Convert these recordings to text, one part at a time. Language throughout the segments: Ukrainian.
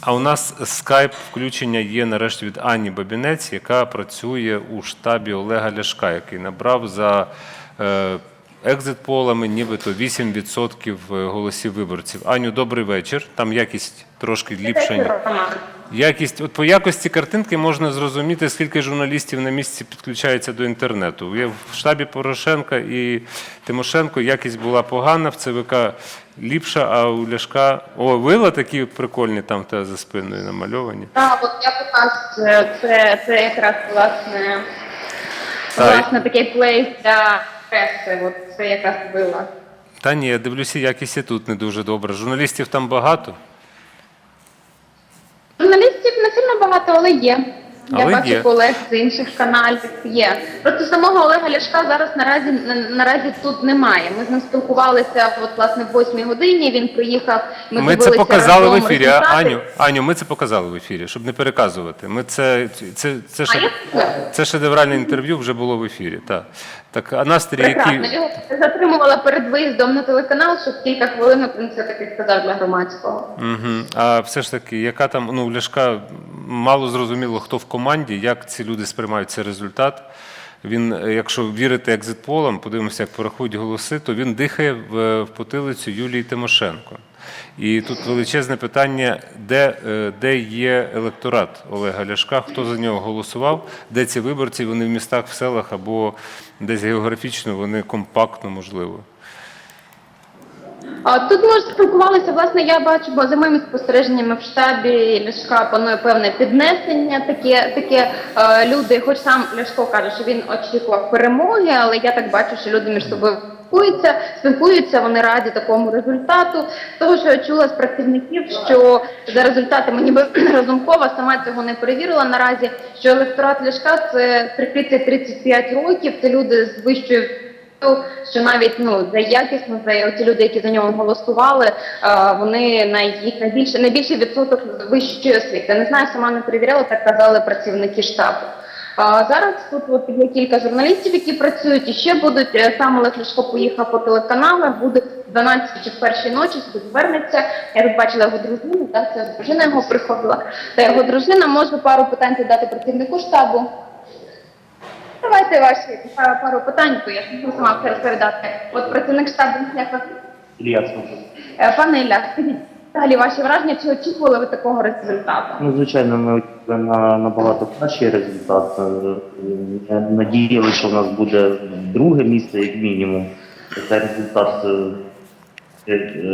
А у нас скайп включення є нарешті від Ані Бабінець, яка працює у штабі Олега Ляшка, який набрав за е, екзит-полами нібито 8% голосів виборців. Аню, добрий вечір. Там якість трошки ліпша. Якість, от по якості картинки можна зрозуміти, скільки журналістів на місці підключається до інтернету. В штабі Порошенка і Тимошенко якість була погана, в ЦВК ліпша, а у Ляшка. О, вила такі прикольні там тебе за спиною намальовані. Так, от я показую, це, це якраз власне, Так. власне такий плейс для преси. От це якраз було. Та ні, я дивлюся, якість і тут не дуже добра. Журналістів там багато. Журналістів не сильно багато, але є. Я Але бачу є. колег з інших каналів є. Просто самого Олега Ляшка зараз наразі наразі тут немає. Ми з ним спілкувалися от власне в 8 годині. Він приїхав. Ми, Ми це показали в ефірі. а. Аню, Аню, ми це показали в ефірі, щоб не переказувати. Ми це, це, це, А це шедевральне інтерв'ю вже було в ефірі. Так, так а настрій, прекрасно. який. Його затримувала перед виїздом на телеканал, щоб кілька хвилин він це таки сказав для громадського. Угу. А все ж таки, яка там ну, Ляшка мало зрозуміло, хто в команді, як ці люди сприймають цей результат. Він, е, якщо вірити екзитполам, подивимося, як порахують голоси, то він дихає в, в потилицю Юлії Тимошенко. І тут величезне питання, де, е, де є електорат Олега Ляшка, хто за нього голосував, де ці виборці, вони в містах, в селах або десь географічно, вони компактно можливо. Тут ми спілкувалися. Власне, я бачу, бо за моїми спостереженнями в штабі Ляшка панує певне піднесення. Таке, таке е, люди, хоч сам Ляшко каже, що він очікував перемоги, але я так бачу, що люди між собою спілкуються, спілкуються, вони раді такому результату. Того, що я чула з працівників, що за результатами ніби Разумкова сама цього не перевірила наразі. Що електорат Ляшка це прикриття 35 років. Це люди з вищою що навіть ну за якісно за ті люди, які за нього голосували, е, вони най, їх найбільше найбільший відсоток вищої освіти. Не знаю, сама не перевіряла, так казали працівники штабу. А зараз тут от є кілька журналістів, які працюють, і ще будуть Е, сам Олег Ляшко поїхав по телеканалах, буде в 12 чи в першій ночі, сюди звернеться. Я тут бачила його дружину, так це дружина його приходила. Та його дружина може пару питань задати працівнику штабу. Давайте ваші пару, пару питань, бо я можу сама розповідати. От працівник штабу як вас? Ілля Смушок. Е, Пане Ілля, скажіть взагалі ваші враження, чи очікували ви такого результату? Ну, звичайно, ми очікували на набагато кращий результат. надіяли, Надіялися, що в нас буде друге місце, як мінімум. Це результат е, е,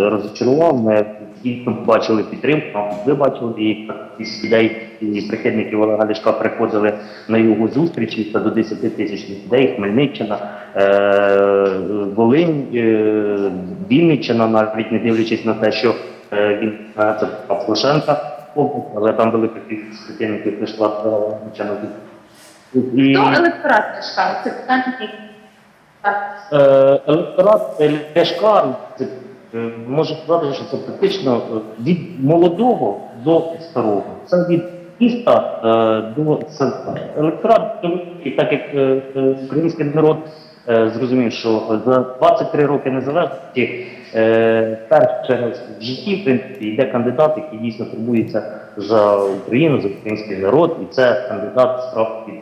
розчарував. Ми дійсно бачили підтримку. Ви бачили і кількість людей і прихильників Олега Ляшка приходили на його зустрічі. Це до 10 тисяч людей. Хмельниччина, е, Волинь, е, Вінниччина, навіть не дивлячись на те, що е, він е, це Порошенка але там велика кількість прихильників прийшла до Хмельниччини. І Хто електорат Ляшка? Це питання. е, електорат Ляшка, це, е, можу сказати, що це практично е, від молодого до старого. Це від міста е, до центра. Електорат, і так як е, е, український народ е, зрозумів, що за 23 роки незалежності е, раз в житті в принципі, йде кандидат, який дійсно турбується за Україну, за український народ, і це кандидат справді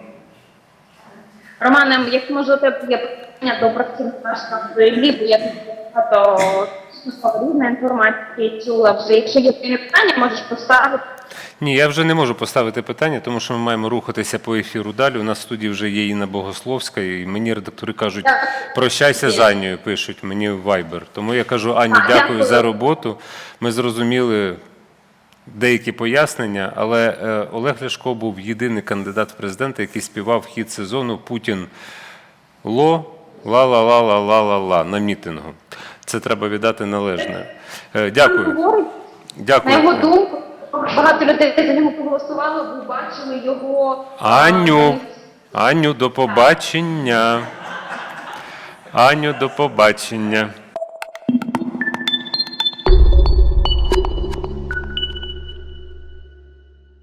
Романе, як може у тебе є питання до працівника Іллі, бо я багато різної інформації чула вже. Якщо є питання, можеш поставити. Ні, я вже не можу поставити питання, тому що ми маємо рухатися по ефіру далі. У нас в студії вже є Інна Богословська, і мені редактори кажуть, прощайся з Анею, пишуть мені в Viber. Тому я кажу, Аню, дякую дякую. за роботу. Ми зрозуміли деякі пояснення, але е, Олег Ляшко був єдиний кандидат в президенти, який співав хід сезону Путін ло ла-ла-ла-ла-ла-ла-ла на мітингу. Це треба віддати належне. Е, Дякую. Дякую. на його думку, багато людей за нього проголосували, ви бачили його. Аню, Аню, до побачення. Аню, до побачення.